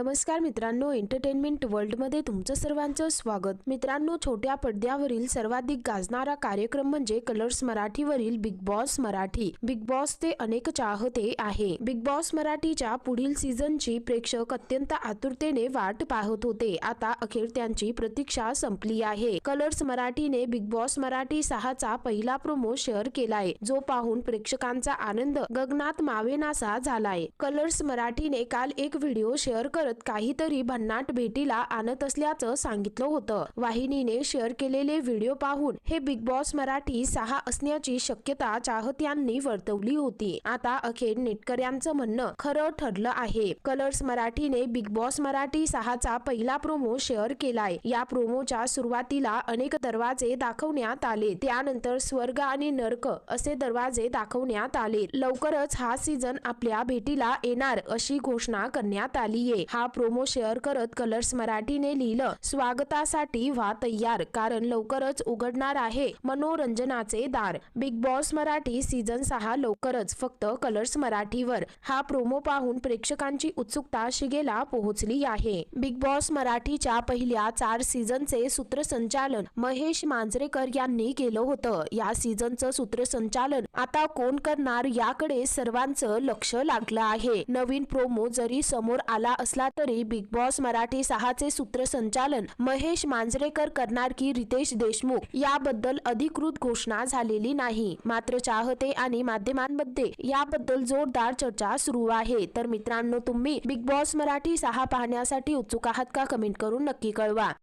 नमस्कार मित्रांनो एंटरटेनमेंट वर्ल्डमध्ये तुमचं सर्वांचं स्वागत. मित्रांनो छोट्या पडद्यावरील सर्वाधिक गाजणारा कार्यक्रम म्हणजे Colors मराठीवरील Bigg Boss Marathi. Bigg Boss ते अनेक चाहते आहे. बिग बॉस मराठीच्या पुढील सीझनची प्रेक्षक अत्यंत आतुरतेने वाट पाहत होते. आता अखेर त्यांची प्रतीक्षा संपली आहे. कलर्स मराठीने बिग बॉस मराठी सहाचा पहिला प्रोमो शेअर केलाय जो पाहून प्रेक्षकांचा आनंद गगनात मावेनासा झालाय. कलर्स मराठीने काल एक व्हिडिओ शेअर करत काहीतरी भन्नाट भेटीला आणत असल्याचं सांगितलं होतं. वाहिनीने शेअर केलेले व्हिडिओ पाहून हे बिग बॉस मराठी सहा असण्याची शक्यता चाहत्यांनी वर्तवली होती. आता अखेर नेटकऱ्यांचं म्हणणं खरं ठरलं आहे. कलर्स मराठीने बिग बॉस मराठी सहाचा पहिला प्रोमो शेअर केलाय. या प्रोमोच्या सुरुवातीला अनेक दरवाजे दाखवण्यात आले. त्यानंतर स्वर्ग आणि नर्क असे दरवाजे दाखवण्यात आले. लवकरच हा सीझन आपल्या भेटीला येणार अशी घोषणा करण्यात आलीये. हा प्रोमो शेअर करत कलर्स मराठीने लिहिलं. स्वागतासाठी व्हा तयार कारण लवकरच उघडणार आहे मनोरंजनाचे दार. बिग बॉस मराठी सीझन सहा लवकरच फक्त कलर्स मराठीवर. हा प्रोमो पाहून प्रेक्षकांची उत्सुकता शिगेला पोहोचली आहे. बिग बॉस मराठीच्या पहिल्या चार सीझनचे सूत्रसंचालन महेश मांजरेकर यांनी केलं होतं. या सीझनचं सूत्रसंचालन आता कोण करणार याकडे सर्वांचं लक्ष लागलं आहे. नवीन प्रोमो जरी समोर आला असला असला तरी बिग बॉस मराठी सहाचे सूत्रसंचालन महेश मांजरेकर करणार की रितेश देशमुख याबद्दल अधिकृत घोषणा झालेली नाही. मात्र चाहते आणि माध्यमांमध्ये याबद्दल जोरदार चर्चा सुरू आहे. तर मित्रांनो तुम्ही बिग बॉस मराठी सहा पाहण्यासाठी उत्सुक आहात का? कमेंट करून नक्की कळवा.